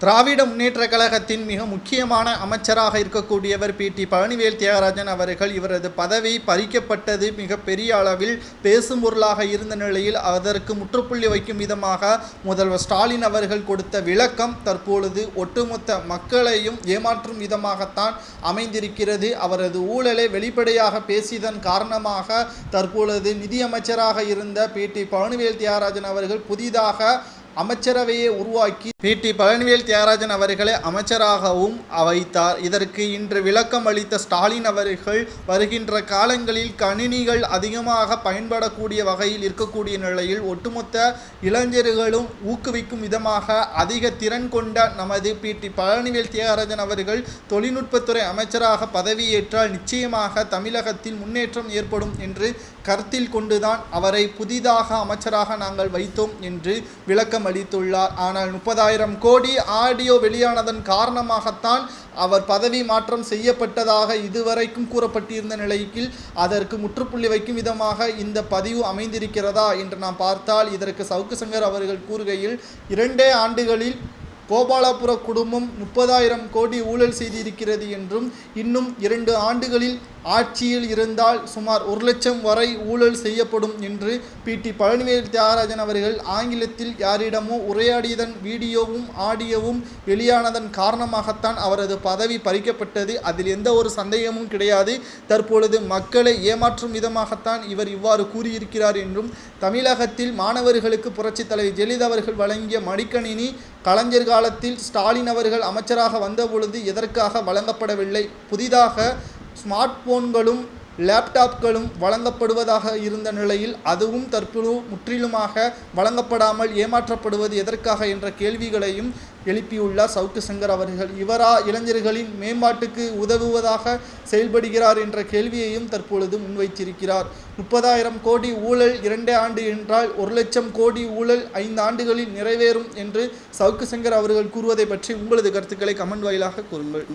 திராவிட முன்னேற்ற கழகத்தின் மிக முக்கியமான அமைச்சராக இருக்கக்கூடியவர் பி. டி. பழனிவேல் தியாகராஜன் அவர்கள் இவரது பதவி பறிக்கப்பட்டது மிக பெரிய அளவில் பேசும் பொருளாக இருந்த நிலையில் அதற்கு முற்றுப்புள்ளி வைக்கும் விதமாக முதல்வர் ஸ்டாலின் அவர்கள் கொடுத்த விளக்கம் தற்பொழுது ஒட்டுமொத்த மக்களையும் ஏமாற்றும் விதமாகத்தான் அமைந்திருக்கிறது. அவரது ஊழலை வெளிப்படையாக பேசியதன் காரணமாக தற்பொழுது நிதியமைச்சராக இருந்த பி. டி. பழனிவேல் தியாகராஜன் அவர்கள் புதிதாக அமைச்சரவையை உருவாக்கி பி. டி. பழனிவேல் தியாகராஜன் அவர்களை அமைச்சராகவும் வைத்தார் இதற்கு இன்று விளக்கம் அளித்த ஸ்டாலின் அவர்கள் வருகின்ற காலங்களில் கணினிகள் அதிகமாக பயன்படக்கூடிய வகையில் இருக்கக்கூடிய நிலையில் ஒட்டுமொத்த இளைஞர்களும் ஊக்குவிக்கும் விதமாக அதிக திறன் கொண்ட நமது பி. டி. பழனிவேல் தியாகராஜன் அவர்கள் தொழில்நுட்பத்துறை அமைச்சராக பதவியேற்றால் நிச்சயமாக தமிழகத்தில் முன்னேற்றம் ஏற்படும் என்று கருத்தில் கொண்டுதான் அவரை புதிதாக அமைச்சராக நாங்கள் வைத்தோம் என்று விளக்கம் அளித்துள்ளார். ஆனால் முப்பதாயிரம் கோடி ஆடியோ வெளியானதன் காரணமாகத்தான் அவர் பதவி மாற்றம் செய்யப்பட்டதாக இதுவரைக்கும் கூறப்பட்டிருந்த நிலையில் அதற்கு முற்றுப்புள்ளி வைக்கும் விதமாக இந்த பதிவு அமைந்திருக்கிறதா என்று நாம் பார்த்தால் இதற்கு சவுக்கு சங்கர் அவர்கள் கூறுகையில் இரண்டே ஆண்டுகளில் கோபாலபுர குடும்பம் முப்பதாயிரம் கோடி ஊழல் செய்திருக்கிறது என்றும் இன்னும் இரண்டு ஆண்டுகளில் ஆட்சியில் இருந்தால் சுமார் ஒரு லட்சம் வரை ஊழல் செய்யப்படும் என்று பி. டி. பழனிவேல் தியாகராஜன் அவர்கள் ஆங்கிலத்தில் யாரிடமோ உரையாடியதன் வீடியோவும் ஆடியோவும் வெளியானதன் காரணமாகத்தான் அவரது பதவி பறிக்கப்பட்டது. அதில் எந்த ஒரு சந்தேகமும் கிடையாது. தற்பொழுது மக்களை ஏமாற்றும் விதமாகத்தான் இவர் இவ்வாறு கூறியிருக்கிறார் என்றும் தமிழகத்தில் மாணவர்களுக்கு புரட்சித் தலைவர் ஜெயலலிதா அவர்கள் வழங்கிய மடிக்கணினி கலைஞர் காலத்தில் ஸ்டாலின் அவர்கள் அமைச்சராக வந்தபொழுது எதற்காக வழங்கப்படவில்லை? புதிதாக ஸ்மார்ட் போன்களும் லேப்டாப்களும் வழங்கப்படுவதாக இருந்த நிலையில் அதுவும் தற்போது முற்றிலுமாக வழங்கப்படாமல் ஏமாற்றப்படுவது எதற்காக என்ற கேள்விகளையும் எழுப்பியுள்ளார் சவுக்கு சங்கர் அவர்கள். இவரா இளைஞர்களின் மேம்பாட்டுக்கு உதவுவதாக செயல்படுகிறார் என்ற கேள்வியையும் தற்பொழுது முன்வைத்திருக்கிறார். முப்பதாயிரம் கோடி ஊழல் இரண்டே ஆண்டு என்றால் ஒரு லட்சம் கோடி ஊழல் ஐந்து ஆண்டுகளில் நிறைவேறும் என்று சவுக்கு சங்கர் அவர்கள் கூறுவதை பற்றி உங்களது கருத்துக்களை கமெண்ட் வாயிலாக கூறுங்கள்.